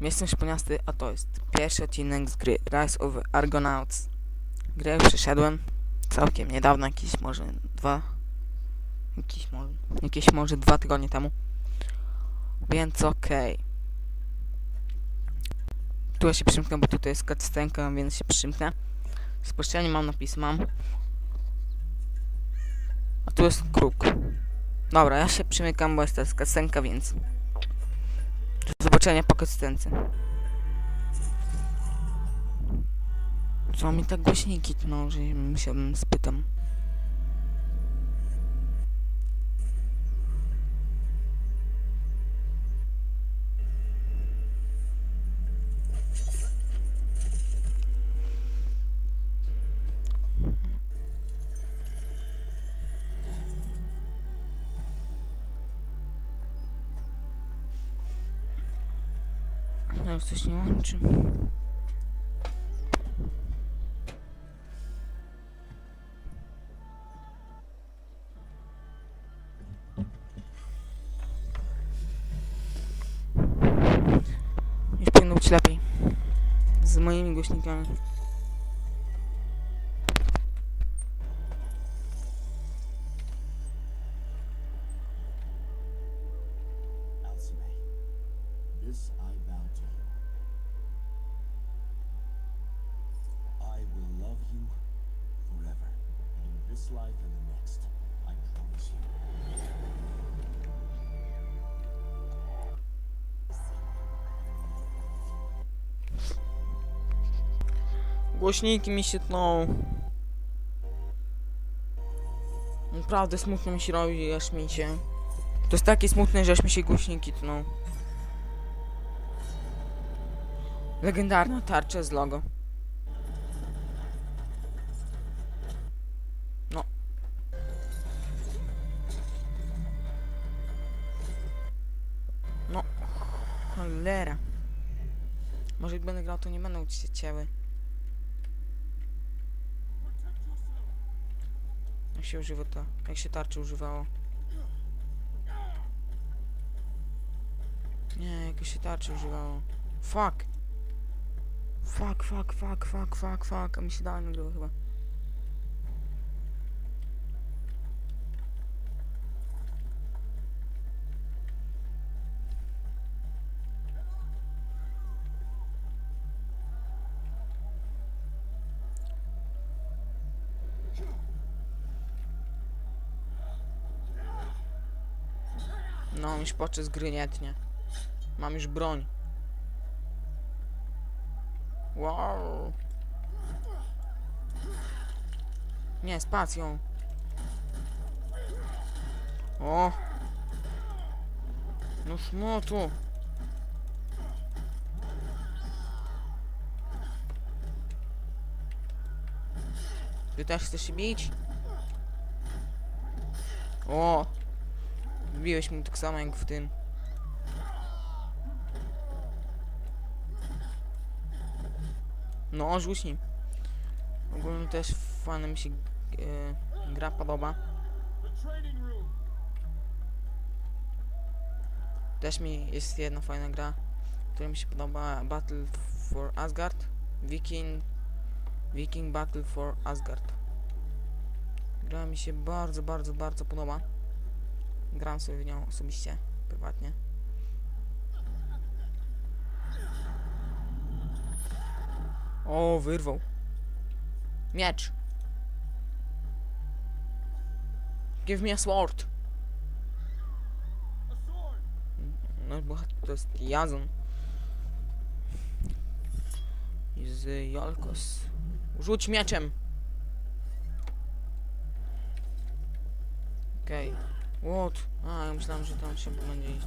Jestem szponiasty, a to jest pierwszy odcinek z gry Rise of Argonauts. Grę przeszedłem całkiem niedawno, jakieś może dwa... Jakieś może, jakieś może dwa tygodnie temu. Więc okej. Tu ja się przymknę, bo tutaj jest cutscenka, więc się przymknę. Spuszczenie mam napis, mam. A tu jest kruk. Dobra, ja się przymykam, bo jest to cutscenka, więc... Do zobaczenia po cutscence. Co mi tak głośniki tną, że musiałbym spytam. Ja już coś nie łączy. Już powinno być lepiej. Z moimi głośnikami. This you forever, in this life and the next. I promise you. Głośniki mi się tną. Naprawdę smutno mi się robi, aż mi się... To jest takie smutne, że aż mi się głośniki tną. Legendarna tarcza z logo. Cholera. Może jak będę grał, to nie będą ci się cięły. Jak się używa to? Jak się tarczy używało? Nie, jak się tarczy używało. Fuck! Fuck, fuck, fuck, fuck, fuck, fuck. A mi się dalej nagrywa chyba. No, już poczy z gry nie tnie. Mam już broń. Wow. Nie, spacją. O. No szmotu. Ty też chcesz się bić? O. Wbiłeś mu tak samo jak w tym. No, rzuć nim. Ogólnie też fajna mi się e, gra podoba. Też mi jest jedna fajna gra, która mi się podoba. Battle for Asgard. Viking... Viking Battle for Asgard. Gra mi się bardzo, bardzo, bardzo podoba. Gram sobie w nią osobiście, prywatnie. O, wyrwał. Miecz. Give me a sword. No bo to jest Jazon. Z Jolkos. Rzuć mieczem. Okej. What? A, ja myślałem, że tam się będzie iść.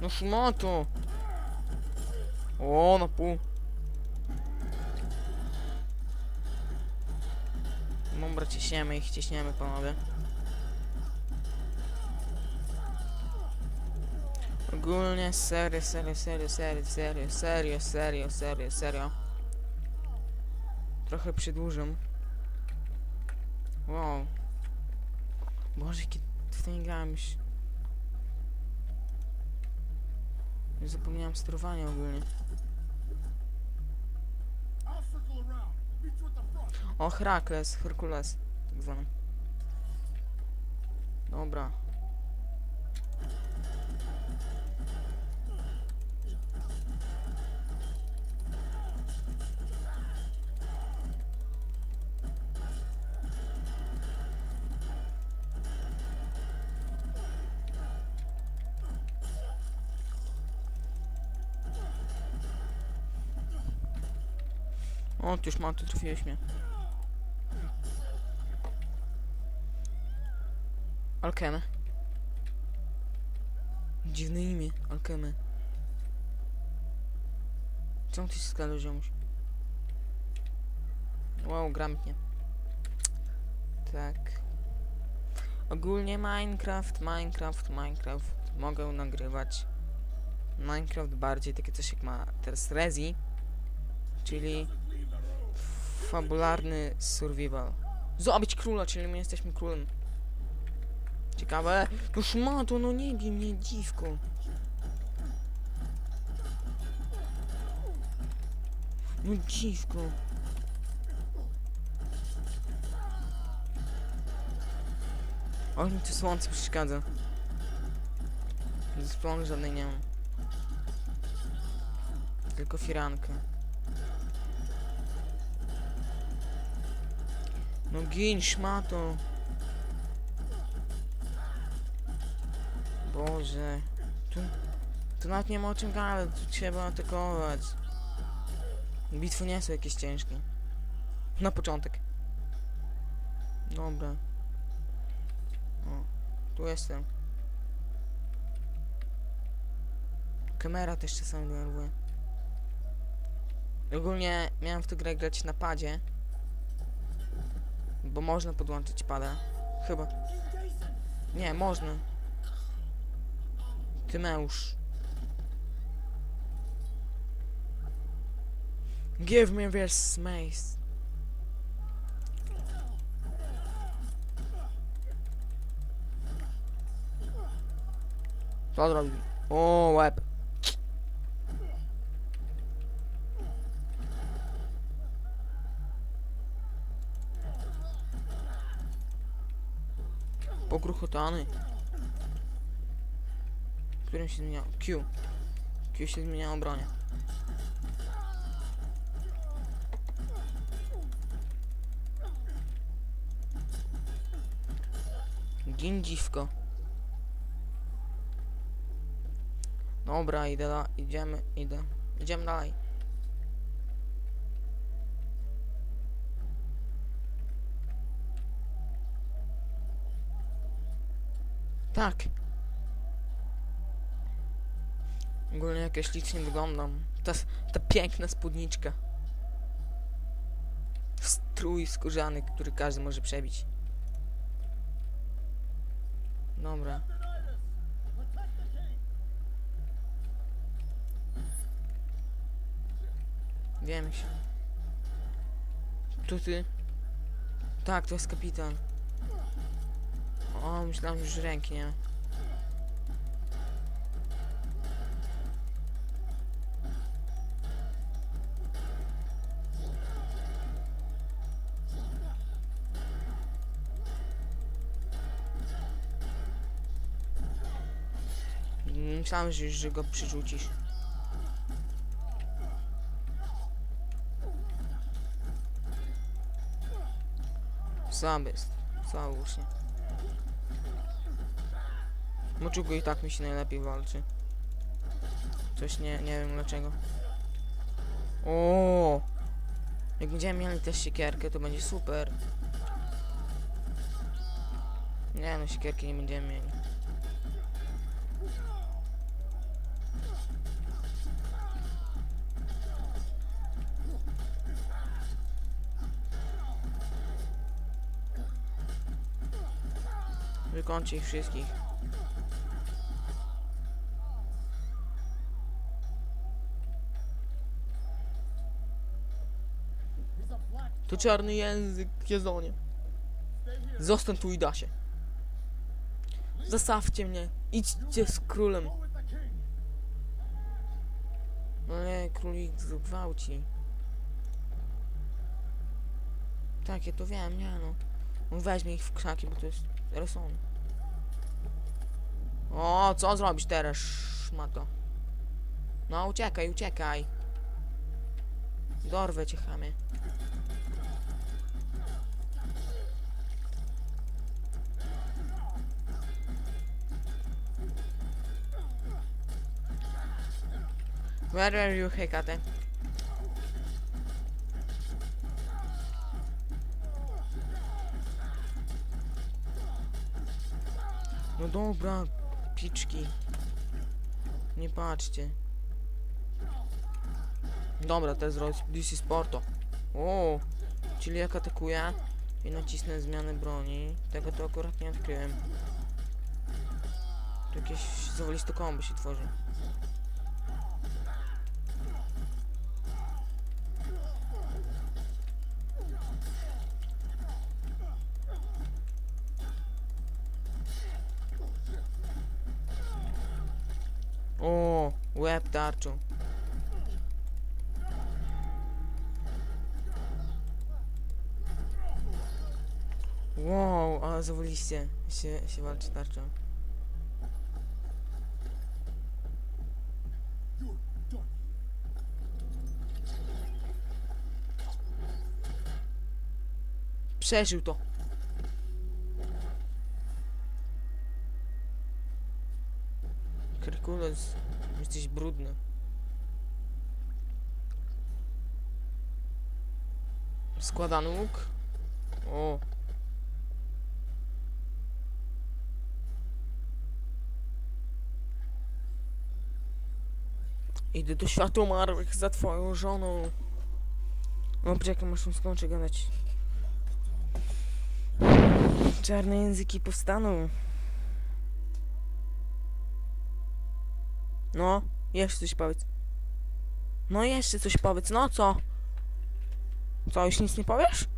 No szmato! O, na pół. Dobra, ciśniemy ich, ciśniemy panowie. Ogólnie serio, serio, serio, serio, serio, serio, serio, serio, serio. Trochę przedłużę. Wow. Boże, kiedy w to nie grałem już. Już zapomniałem sterowania ogólnie. O, Herakles, Herkules, tak zwany. Dobra. O, ty już mam, tu trafiłeś mnie. Alkemy. Dziwne imię, Alkemy. Czemu ty się skradł, ziomuś? Wow, gramtnie. Tak. Ogólnie Minecraft, Minecraft, Minecraft. Mogę nagrywać Minecraft bardziej takie coś jak ma teraz Rezi, czyli fabularny survival. Zabić króla, czyli my jesteśmy królem. Ciekawe. No szmato, no nie bij mnie, dziwko. No dziwko. O, mi tu słońce przeszkadza. Zasłony żadnej nie mam. Tylko firankę. No gin, szmato. Boże. Tu, tu nawet nie ma o czym gadać, tu trzeba atakować. Bitwy nie są jakieś ciężkie. Na początek. Dobra. O, tu jestem. Kamera też czasami denerwuje. Ogólnie miałem w tę grę grać na padzie. Bo można podłączyć pada. Chyba. Nie, można. Tymeusz. Give me this mace. Co zrobił? O, łeb. Pogruchotany. Którym się zmieniało? Q. Q się zmieniało bronię. Gin dziwko. Dobra, idę idziemy, idę. Idziemy dalej. Tak. Ogólnie jak ja ślicznie wyglądam. Ta, ta piękna spódniczka. Strój skórzany, który każdy może przebić. Dobra. Wiem się. Tu ty? Tak, to jest kapitan. O, myślałem już, że ręki nie że, go przyrzucisz. Słaby jest. Ucznie. Moczugo i tak mi się najlepiej walczy. Coś nie, nie wiem dlaczego. O, Jak będziemy mieli też siekierkę, to będzie super. Nie no, siekierki nie będziemy mieli. Wykończę ich wszystkich. To czarny język here. Zostań tu i da się. Zostawcie mnie. Idźcie z królem. With the king. zgwałci. Tak, ja to wiem, nie no. On weźmie ich w krzaki, bo to jest reson. O, co zrobisz teraz, szmato? No, uciekaj, uciekaj. Dorwę cię, chamie. Where are you? No dobra, piczki. Nie patrzcie. Dobra, teraz zrobię DC Sporto. O, czyli jak atakuję i nacisnę zmianę broni. Tego to akurat nie odkryłem. Tu jakieś zawaliste komby się tworzy. Łeb tarczą. Wow, ale zawaliście się, się walczy tarczą. Przeżył to. Krykules, jesteś brudny. Składany łuk? O. Idę do światła marłych za twoją żoną. No poczekaj, muszę skończyć gadać. Czarne języki powstaną. No, jeszcze coś powiedz. No, jeszcze coś powiedz. No, co? Co, już nic nie powiesz?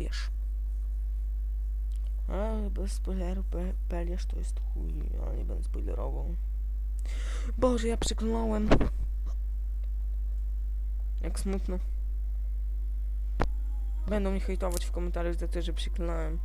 Jason. A, bez spoileru, pe Pelierz to jest chuj, ja nie będę spoilerował. Boże, ja przekląłem. Jak smutno. Będą mnie hejtować w komentarzach za to, że przeklnąłem.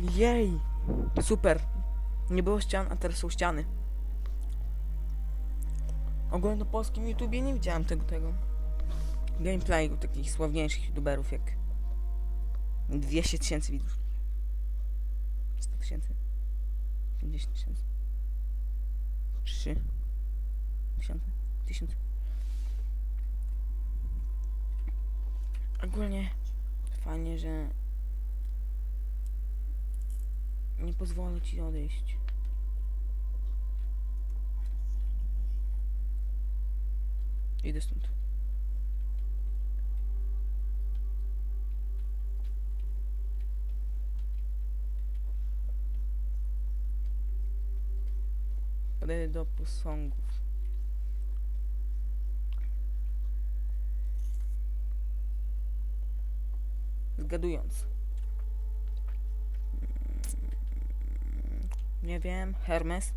Jej! Super! Nie było ścian, a teraz są ściany. Ogólnie na polskim YouTubie nie widziałem tego, tego. Gameplayu takich sławniejszych youtuberów jak 200 tysięcy widzów. 100 tysięcy. 50 tysięcy. 3 tysiące. 1000. Ogólnie fajnie, że nie pozwolę ci odejść. Idę stąd. Podejdę do posągów. Zgadując. Nie wiem. Hermes.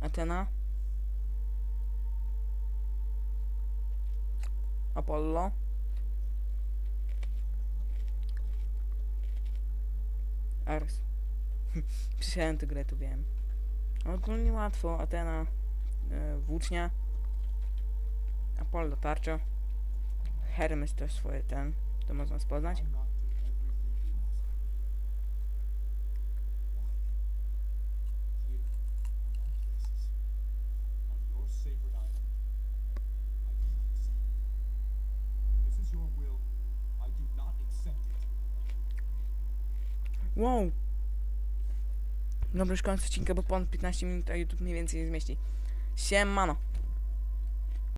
Atena. Apollo. Ars. Przysiałem tę tu wiem. Ogólnie łatwo. Atena. Yy, włócznia. Apollo tarcza. Hermes też swoje ten. To można spoznać. Wow! Dobra, już koniec odcinka, bo ponad 15 minut, a YouTube mniej więcej nie zmieści. Siemano!